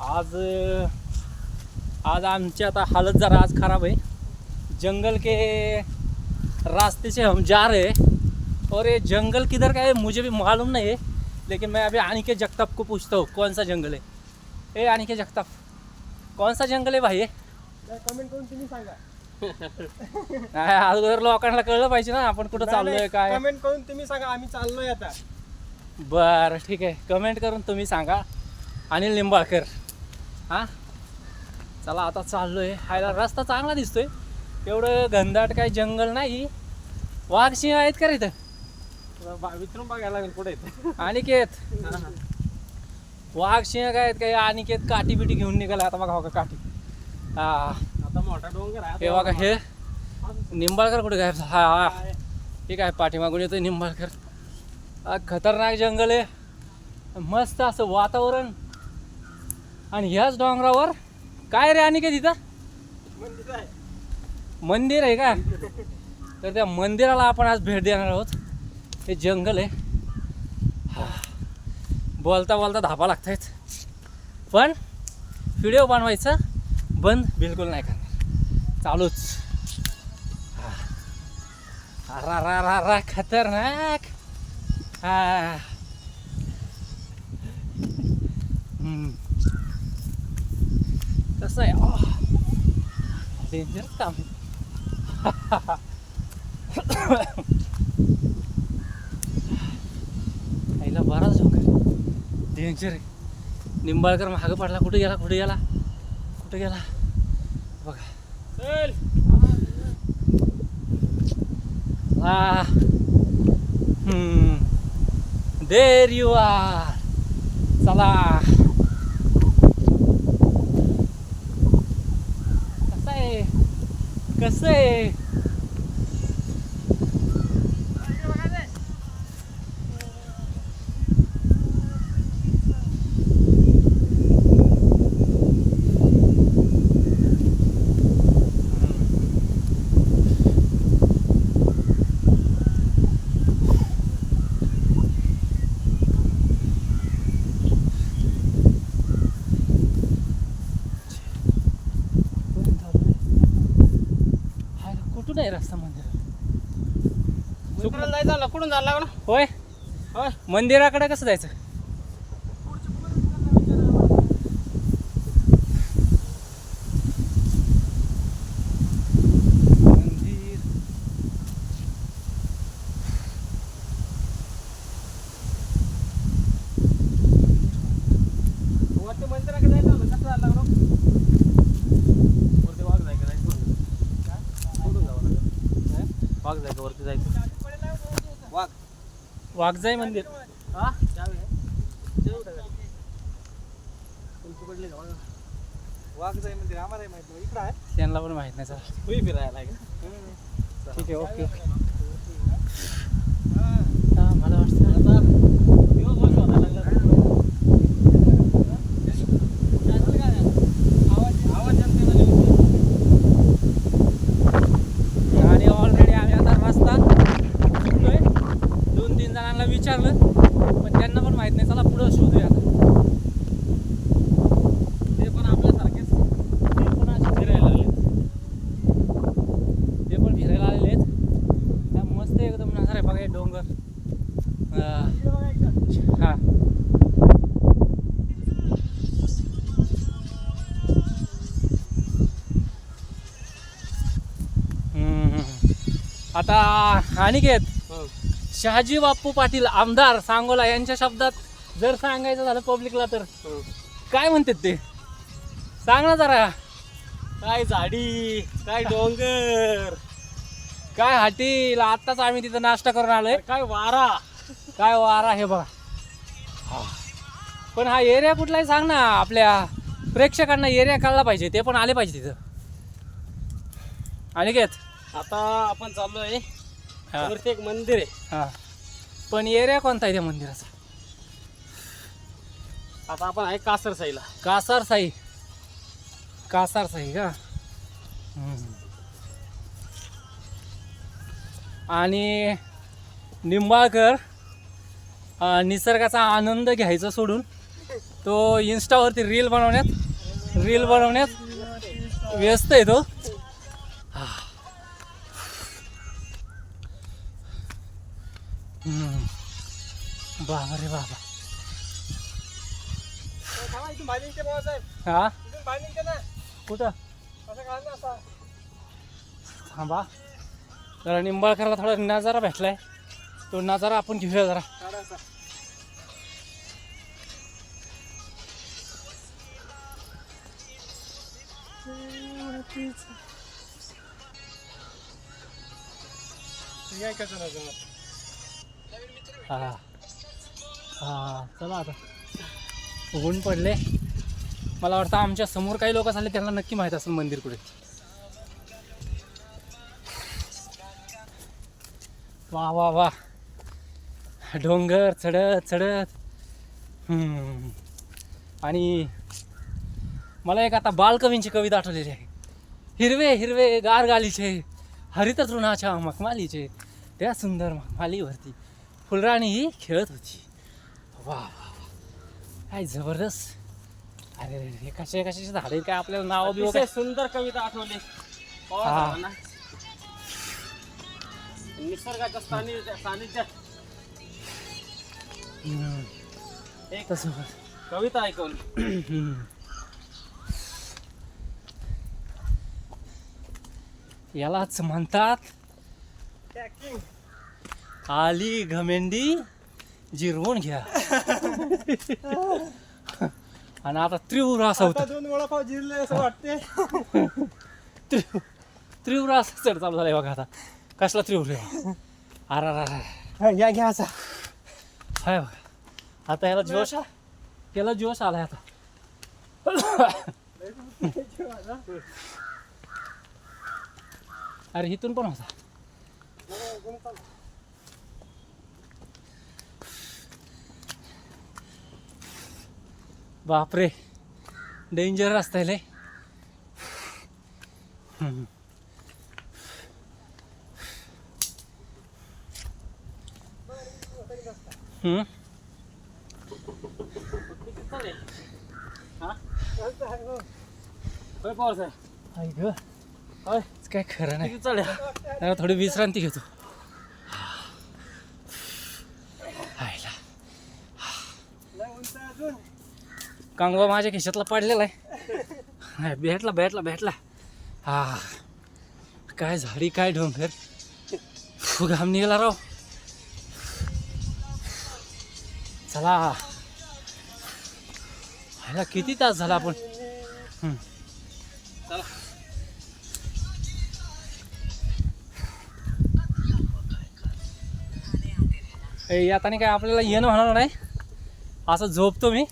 आज आज आमची आता हालत जरा आज खराब है जंगल के रास्ते से हम जा रहे हैं. और ये जंगल किधर का है मुझे भी मालूम नहीं है. लेकिन मैं अभी अनिकेत जगताप को पूछता हूँ कौन सा जंगल है? ए अनिकेत जगताप कौन सा जंगल है भाई? कमेंट करून तुम्ही सांगा. नाही, अगोदर लोकांना कळलं पाहिजे ना आपण कुठं चाललोय काय? कमेंट करून तुम्ही सांगा आम्ही चाललोय आता. बरं ठीक आहे. कमेंट करून तुम्ही सांगा. अनिल निंबाळकर. हां? चला आता चाललोय. हायला रस्ता चांगला दिसतोय. एवढं घनदाट काय जंगल नाही. वाघ सिंह आहेत का इथं? विचारून बघायला लागेल कुठे अनिकेत. वाघ सिंह काय आहेत काय अनिकेत काठी बिटी घेऊन निघाला आता बघा का काठी. हा. आता मोठा डोंगर आहे. हे बघा हे. निंबाळकर कुठे गायब झाला? हा हा. ठीक आहे पाठीमागून येतोय निंबाळकर. खतरनाक जंगल आहे. मस्त असं वातावरण. आणि ह्याच डोंगरावर काय रे आणि काय तिथं मंदिर आहे मंदिर आहे का? तर त्या मंदिराला आपण आज भेट देणार आहोत. हे जंगल आहे. हा. बोलता बोलता धापा लागतायत. पण व्हिडिओ बनवायचा बंद बिलकुल नाही करणार. चालूच. रा रा रा रा खतरनाक. हा. हम्म. कसं आहे डेंजर काम आईला बराच झोकर डेंजर आहे निंबाळकर मागं पडला कुठे गेला कुठे गेला कुठे गेला बघा चल Ah. Hmm. There you are. चला कसं आहे कसं आहे हाय, कुठून आहे रस्ता मंदिर. मंदिराला जायचं कुठून जायला लागलं? होय? होय. मंदिराकडे कसं जायचं मंदिर वरती मंदिराकडे जायचं होतं कसं जायला लागलो वरती वाघ जायचं जायचं होतं. कुठून जावं लागेल हे? वाघ जायचं वरती जायचं वाघ वाघजाई मंदिर. हा? मंदिर आम्हाला माहिती नाही. इकडं आहे? त्यांना पण माहीत नाही चला तुम्ही फिरायला ठीक आहे ओके ओके. मला वाटतं आता दिवस वर्ष होता लागला आवाज आवाज जनतेमध्ये आणि ऑलरेडी आम्ही आता रस्ता चुकलोय दोन तीन जणांना विचारलं पण त्यांना पण माहीत नाही चला पुढं शोधूया आता ते पण आपल्यासारखेच ते पण असे फिरायला लागले ते पण फिरायला आलेले आहेत त्या मस्त एकदम नजर आहे बघा हे डोंगर अं, हा हम्म. आता अनिकेत शहाजी बाप्पू पाटील आमदार सांगोला यांच्या शब्दात जर सांगायचं झालं पब्लिकला तर. काय म्हणतात ते? सांग ना जरा. काय झाडी काय डोंगर? काय हाटील? आत्ताच आम्ही तिथं नाश्ता करून आलोय. काय वारा? काय वारा हे बघा. पण हा एरिया कुठलाही सांग ना. आपल्या प्रेक्षकांना एरिया कळला पाहिजे. ते पण आले पाहिजे तिथं. अनिकेत आता आपण चाललोय हा. वरती एक मंदिर आहे. हा. पण एरिया कोणता आहे त्या मंदिराचा? आता आपण आहे कासर साईला कासार साई कासार साई का? हम्म. आणि निंबाळकर अं, निसर्गाचा आनंद घ्यायचा सोडून तो इन्स्टावरती रील बनवण्यात रील बनवण्यात व्यस्त आहे तो. बाबा रे बाबा. हा? कुठं? थांबा. जरा निंबाळकरला थोडा नजारा भेटलाय. तो नजारा आपण घेऊया जरा. ऐकायचं ना जरा. हां. हां चला आता. उघडून पडले. मला वाटतं आमच्यासमोर काही लोक झाले त्यांना नक्की माहीत असेल मंदिर कुठे वा वा वा. डोंगर चढत चढत. आणि मला एक आता बालकवींची कविता आठवलेली आहे. हिरवे हिरवे गार गालीचे हरित तृणाच्या मखमालीचे त्या सुंदर मखमालीवरती. फुलराणी ही खेळत होती वा वा काय जबरदस्त अरे रे रे, कशा कशाचे झाडे काय आपल्याला नाव बिव काय अतिशय सुंदर कविता आठवली हा. निसर्गाच्या सानिध्यात सानिध्यात हम्म. एक तसं. कविता ऐकवली. यालाच म्हणतात आली घमेंडी जिरवून घ्या. आणि आता त्रिपुर असा होता. दोन वडापाव जिरले असं वाटते त्रिव असा चढ चालू झालाय बघा आता. कसला त्रिपुर आहे? अरे अरे घ्या घ्या असा. हाय बघा. आता याला जोश याला जोश आलाय आता. अरे इथून पण होता. बापरे. डेंजर रस्ता आहे लय. काय खरं नाही. थोडी विश्रांती घेतो आईला कांगवा माझ्या खिशातला पडलेला आहे. भेटला भेटला भेटला. हा. काय झाडी काय डोंगर. फु, घाम निघाला राव. चला. ह्याला किती तास झाला आपण? हम्म. चला. काय आपल्याला येणं होणार नाही? असं झोपतो मी.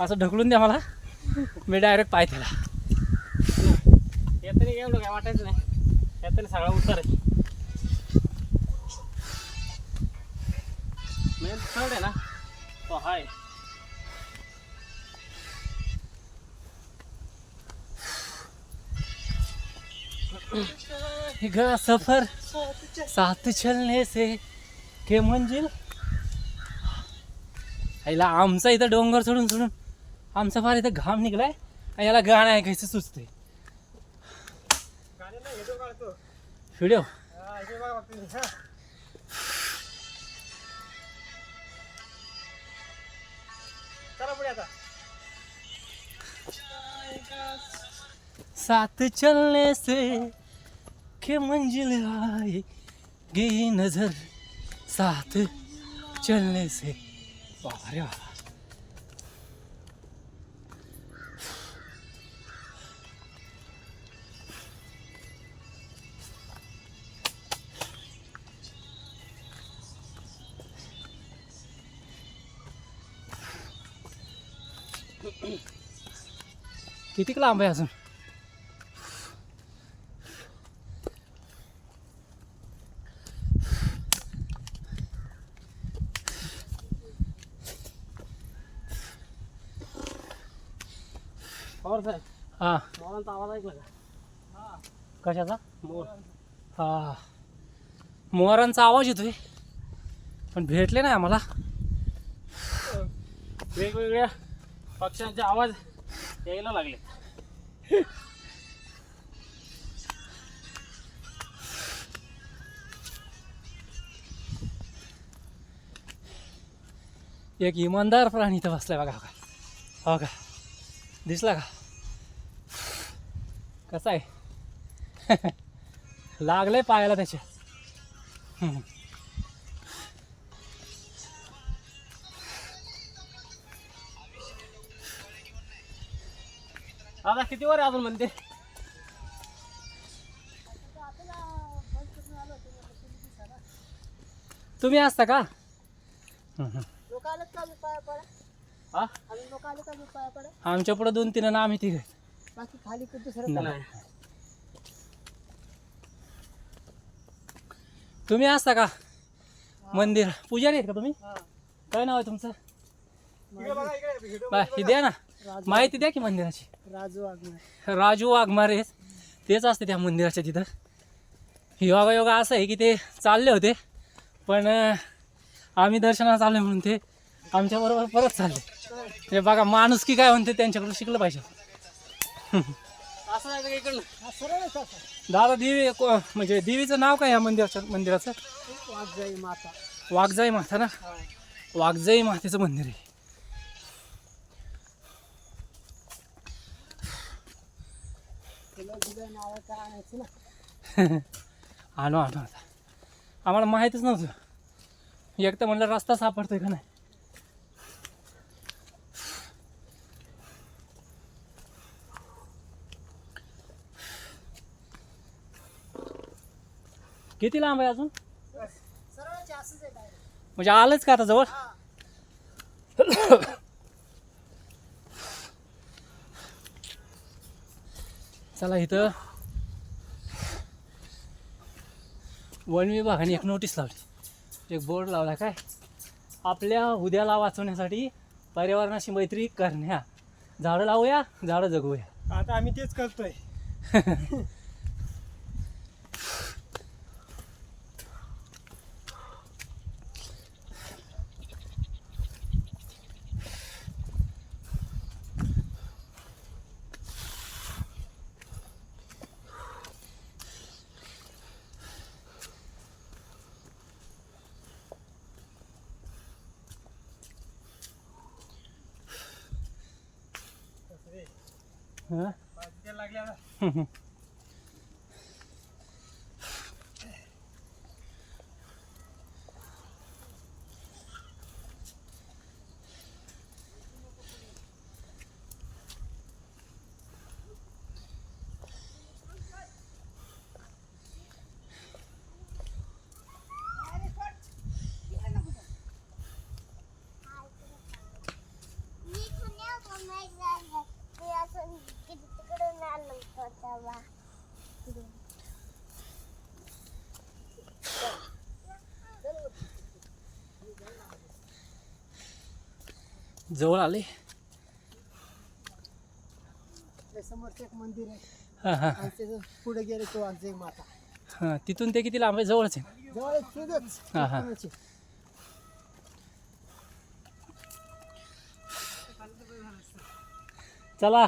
असं ढकलून द्या मला. मी डायरेक्ट पाय त्याला. येताना एवढं काय वाटायचं नाही. येताना सगळा उतार आहे. मेन चढ आहे ना? तो हाय. सफर. साथ चलने से के मंजिल आईला आमचा इथं डोंगर सोडून सोडून आमचा फार इथं घाम निघलाय आणि याला गाणं ऐकायचं सुचते व्हिडिओ साथ चलने से के मंजिल आएगी नजर साथ चलने से। बाबा किती लांब आहे अजून पवार साहेब हा का कशाचा? मोर. हा. मोरांचा आवाज येतोय. पण भेटले नाही आम्हाला. वेगवेगळ्या पक्ष्यांचे आवाज यायला लागले. एक इमानदार प्राणी इथं बसलाय बघा. का हो का दिसला का? कसा आहे? लागलंय पायाला त्याच्या. आता किती वर आहे अजून म्हणते तुम्ही असता का? हा? आमच्या पुढे दोन तीन आणि आम्ही तिघ. बाकी खाली कुठे दुसरं नाही. तुम्ही असता का? मंदिर. पुजारी आहेत का तुम्ही? काय नाव आहे तुमचं? बा, हे द्या ना. माहिती द्या की मंदिराची. राजू वाघमारे राजू वाघमारे तेच असते त्या मंदिराच्या तिथं. योगा योगा असं आहे की ते चालले होते. पण अं, आम्ही दर्शनाला चाललो म्हणून ते आमच्याबरोबर परत चालले. ते बघा माणूस की काय म्हणते त्यांच्याकडून शिकलं पाहिजे. असं जायचं का इकडनं? हा सरळच असा दादा देवी को- म्हणजे देवीचं नाव काय या मंदिराचं मंदिराचं? वाघजाई माता. वाघजाई माता ना? हा. वाघजाई मातेचं मंदिर आहे. तुला दिलं नाव काय आणायचं ना? आणू आणू आता. आम्हाला माहीतच नव्हतं. एक तर म्हणलं रस्ता सापडतोय का नाही? किती लांब आहे अजून? सरळच आहे, असंच आहे direct. म्हणजे आलंच का आता जवळ? चला इथं. वन विभागाने एक नोटीस लावली. एक बोर्ड लावला काय? आपल्या उद्याला वाचवण्यासाठी पर्यावरणाशी मैत्री करण्या. झाडं लावूया झाडं जगवूया. आता आम्ही तेच करतोय. हं? लागले आता मी पुण्याहून झालं ते असं किती तिकडून आलो होतो तेव्हा जवळ आले. आपल्या समोरचं एक मंदिर आहे. हां हां आणि त्याचं पुढे गेले तो माता. हां तिथून ते किती लांब आहे? जवळच आहे. जवळ हा, हा. चला.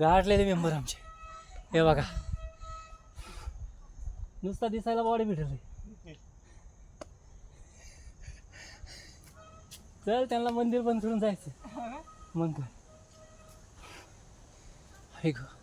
गाठलेले मेंबर आमचे. हे बघा. नुसता दिसायला बॉडी भेटेल चल त्यांना मंदिर बंद करून जायचं. मग काय? हे गं.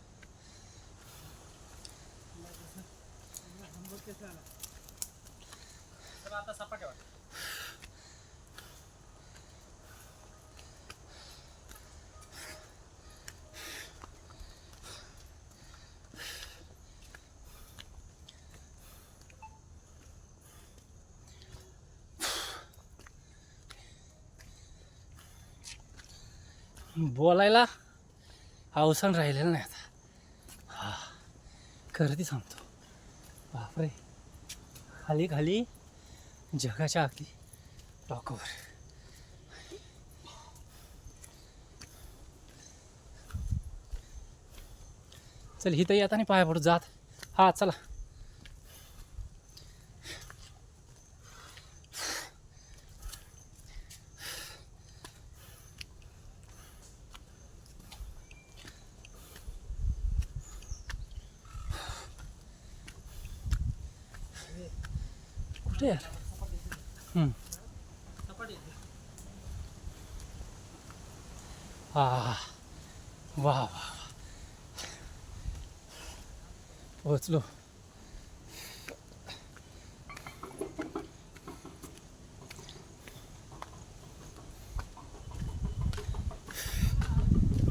बोलायला अवसान राहिलेलं नाही आता. हा खरं ती सांगतो. बापरे. खाली खाली जगाच्या अगदी टॉकवर. चल इथं येताना पाया पडू जात. हा चला कुठे यार हम्म. हा वा वा वा. पोहोचलो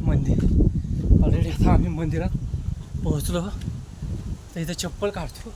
मंदिर ऑलरेडी आता आम्ही मंदिरात पोहोचलो तर इथं चप्पल काढतो